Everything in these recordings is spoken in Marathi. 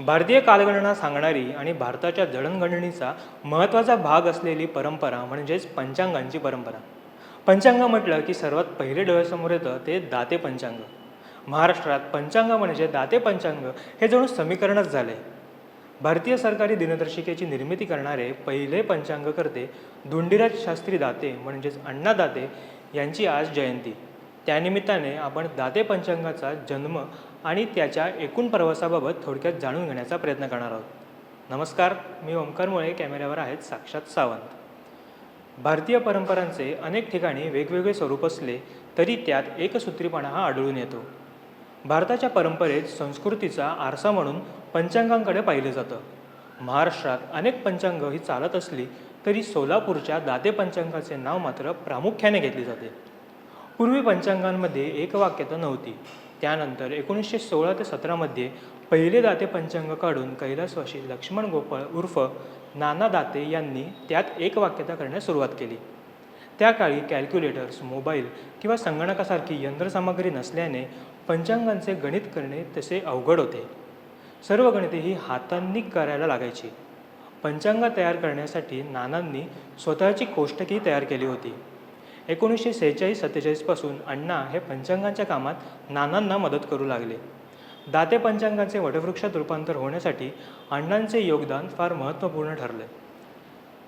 भारतीय कालगणना सांगणारी आणि भारताच्या जडणघडणीचा महत्त्वाचा भाग असलेली परंपरा म्हणजेच पंचांगांची परंपरा. पंचांग म्हटलं की सर्वात पहिले डोळ्यासमोर येतं ते दाते पंचांग. महाराष्ट्रात पंचांग म्हणजे दाते पंचांग हे जणू समीकरणच झाले. भारतीय सरकारी दिनदर्शिकेची निर्मिती करणारे पहिले पंचांगकर्ते धुंडीराज शास्त्री दाते म्हणजेच अण्णा दाते यांची आज जयंती. त्यानिमित्ताने आपण दाते पंचांगाचा जन्म आणि त्याच्या एकूण प्रवासाबाबत थोडक्यात जाणून घेण्याचा प्रयत्न करणार आहोत. नमस्कार मी ओंकार मुळे कॅमेऱ्यावर आहेत साक्षात सावंत. भारतीय परंपरांचे अनेक ठिकाणी वेगवेगळे स्वरूप असले तरी त्यात एकसूत्रीपणा हा आढळून येतो. भारताच्या परंपरेत संस्कृतीचा आरसा म्हणून पंचांगांकडे पाहिलं जातं. महाराष्ट्रात अनेक पंचांग ही चालत असली तरी सोलापूरच्या दाते पंचांगाचे नाव मात्र प्रामुख्याने घेतले जाते. पूर्वी पंचांगांमध्ये एकवाक्यता नव्हती. त्यानंतर एकोणीसशे सोळा ते सतरामध्ये पहिले दाते पंचांग काढून कैलासवाशी लक्ष्मण गोपाळ उर्फ नाना दाते यांनी त्यात एकवाक्यता करण्यास सुरुवात केली. त्या काळी कॅल्क्युलेटर्स मोबाईल किंवा संगणकासारखी यंत्रसामग्री नसल्याने पंचांगांचे गणित करणे तसे अवघड होते. सर्व गणिते ही हातांनी करायला लागायची. पंचांग तयार करण्यासाठी नानांनी स्वतःची कोष्टकी तयार केली होती. एकोणीसशे सेहेचाळीस सत्तेचाळीसपासून अण्णा हे पंचांगांच्या कामात नानांना मदत करू लागले. दाते पंचांगांचे वटवृक्षात रूपांतर होण्यासाठी अण्णांचे योगदान फार महत्त्वपूर्ण ठरले.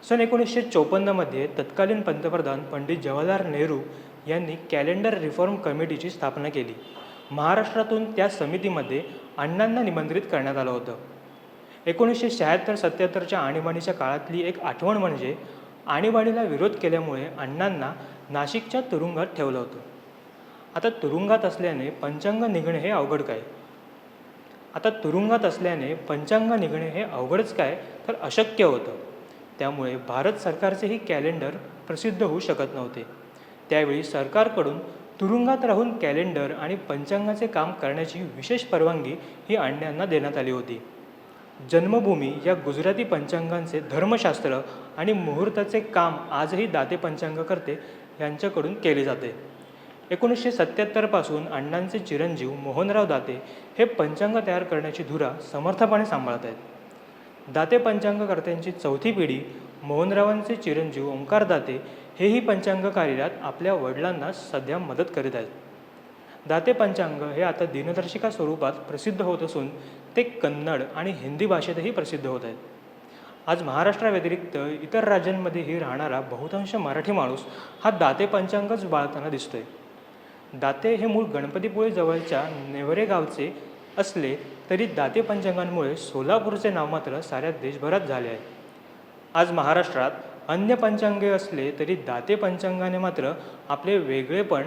सन एकोणीसशे चोपन्नमध्ये तत्कालीन पंतप्रधान पंडित जवाहरलाल नेहरू यांनी कॅलेंडर रिफॉर्म कमिटीची स्थापना केली. महाराष्ट्रातून त्या समितीमध्ये अण्णांना निमंत्रित करण्यात आलं होतं. एकोणीसशे शहात्तर सत्याहत्तरच्या आणीबाणीच्या काळातली एक आठवण म्हणजे आणीबाणीला विरोध केल्यामुळे अण्णांना नाशिकच्या तुरुंगात ठेवलं होतं. आता तुरुंगात असल्याने पंचांग निघणे हे अवघड काय? आता तुरुंगात असल्याने पंचांग निघणे हे अवघडच काय? तर अशक्य होतं. त्यामुळे भारत सरकारचेही कॅलेंडर प्रसिद्ध होऊ शकत नव्हते. त्यावेळी सरकारकडून तुरुंगात राहून कॅलेंडर आणि पंचांगाचे काम करण्याची विशेष परवानगी ही अण्णांना देण्यात आली होती. जन्मभूमी या गुजराती पंचांगांचे धर्मशास्त्र आणि मुहूर्ताचे काम आजही दाते पंचांग करते यांच्याकडून केले जाते. एकोणीसशे सत्याहत्तरपासून अण्णांचे चिरंजीव मोहनराव दाते हे पंचांग तयार करण्याची धुरा समर्थपणे सांभाळत आहेत. दाते पंचांगकर्त्यांची चौथी पिढी मोहनरावांचे चिरंजीव ओंकार दाते हेही पंचांग कार्यात आपल्या वडिलांना सध्या मदत करीत आहेत. दाते पंचांग हे आता दिनदर्शिका स्वरूपात प्रसिद्ध होत असून ते कन्नड आणि हिंदी भाषेतही प्रसिद्ध होत आहेत. आज महाराष्ट्राव्यतिरिक्त इतर राज्यांमध्येही राहणारा बहुतांश मराठी माणूस हा दाते पंचांगच बाळताना दिसतोय. दाते हे मूळ गणपतीपुळे जवळच्या नेवरे गावचे असले तरी दाते पंचांगांमुळे सोलापूरचे नाव मात्र साऱ्या देशभरात झाले आहे. आज महाराष्ट्रात अन्य पंचांगे असले तरी दाते पंचांगाने मात्र आपले वेगळेपण